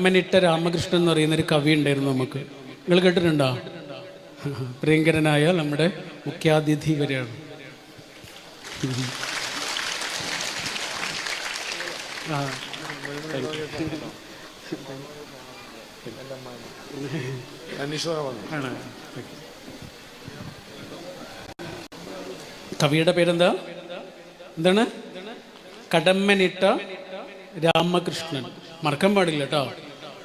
കമ്മനിട്ട രാമകൃഷ്ണൻ എന്ന് പറയുന്ന ഒരു കവി ഉണ്ടായിരുന്നു നമുക്ക്. നിങ്ങൾ കേട്ടിട്ടുണ്ടോ? പ്രിയങ്കരനായ നമ്മുടെ മുഖ്യാതിഥി വരെയാണ് കവിയുടെ പേരെന്താ? എന്താണ്? കടമ്മനിട്ട രാമകൃഷ്ണൻ. മറക്കാൻ പാടില്ല കേട്ടോ.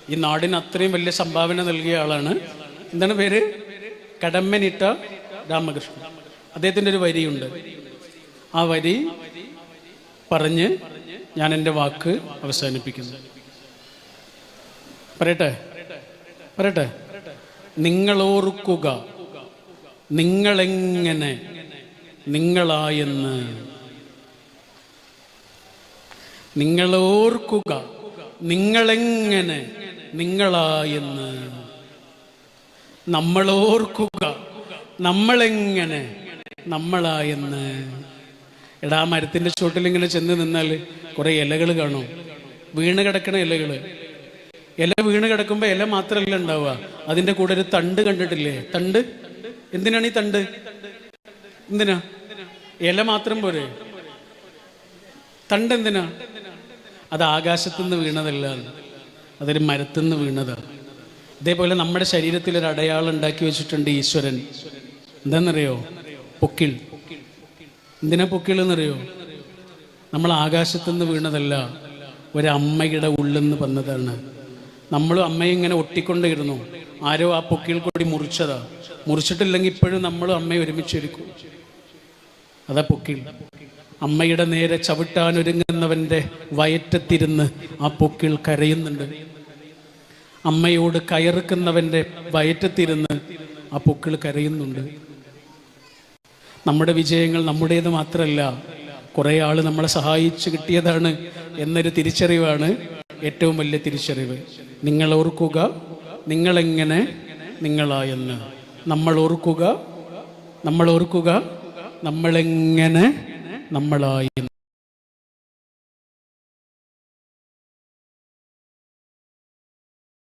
ഈ നാടിന് അത്രയും വലിയ സംഭാവന നൽകിയ ആളാണ്. എന്താണ് പേര്? കടമ്മനിട്ട രാമകൃഷ്ണൻ. അദ്ദേഹത്തിന്റെ ഒരു വരിയുണ്ട്. ആ വരി പറഞ്ഞ് ഞാൻ എന്റെ വാക്ക് അവസാനിപ്പിക്കുന്നു. പറയട്ടെ? പറയട്ടെ? നിങ്ങളോർക്കുക. നിങ്ങളെങ്ങനെ നിങ്ങളായെന്ന്. നിങ്ങളോർക്കുക. നിങ്ങളെങ്ങനെ നിങ്ങളായെന്ന് നമ്മളോർക്കുക. നമ്മളെങ്ങനെ നമ്മളായെന്ന്. എടാ മരത്തിന്റെ ചുവട്ടിൽ ഇങ്ങനെ ചെന്ന് നിന്നാൽ കുറേ ഇലകൾ കാണും. വീണ് കിടക്കണ ഇലകൾ ഇല വീണ് കിടക്കുമ്പോൾ ഇല മാത്രമല്ല ഉണ്ടാവുക. അതിന്റെ കൂടെ ഒരു തണ്ട് കണ്ടിട്ടില്ലേ? തണ്ട്? എന്തിനാണ് ഈ തണ്ട്? എന്തിനാ? ഇല മാത്രം പോരെ. തണ്ട് എന്തിനാ? അത് ആകാശത്തുനിന്ന് വീണതല്ല. അതൊരു മരത്തുനിന്ന് വീണത്. ഇതേപോലെ നമ്മുടെ ശരീരത്തിൽ ഒരു അടയാളം ഉണ്ടാക്കി വെച്ചിട്ടുണ്ട് ഈശ്വരൻ. എന്താണെന്നറിയോ പൊക്കിൾ. എന്തിനാ പൊക്കിൾ എന്നറിയോ? നമ്മൾ ആകാശത്തുനിന്ന് വീണതല്ല ഒരമ്മയുടെ നിന്ന് വന്നതാണ്. നമ്മളും അമ്മയെ ഇങ്ങനെ ഒട്ടിക്കൊണ്ടിരുന്നു. ആരോ ആ പൊക്കിൾ കൂടി മുറിച്ചതാ. മുറിച്ചിട്ടില്ലെങ്കിൽ ഇപ്പോഴും നമ്മളും അമ്മയെ ഒരുമിച്ചിരിക്കും. അതാ പൊക്കിൾ. അമ്മയുടെ നേരെ ചവിട്ടാൻ ഒരുങ്ങുന്നവന്റെ വയറ്റത്തിരുന്ന് ആ പൊക്കിൾ കരയുന്നുണ്ട്. അമ്മയോട് കയറുക്കുന്നവന്റെ വയറ്റത്തിരുന്ന് ആ പൊക്കിൾ കരയുന്നുണ്ട്. നമ്മുടെ വിജയങ്ങൾ നമ്മുടേത് മാത്രമല്ല കുറേ ആൾ നമ്മളെ സഹായിച്ചു കിട്ടിയതാണ് എന്നൊരു തിരിച്ചറിവാണ് ഏറ്റവും വലിയ തിരിച്ചറിവ്. നിങ്ങൾ ഓർക്കുക നിങ്ങളെങ്ങനെ നിങ്ങളായെന്ന്. നമ്മൾ ഓർക്കുക നമ്മൾ ഓർക്കുക നമ്മളെങ്ങനെ നമ്മളായെന്ന്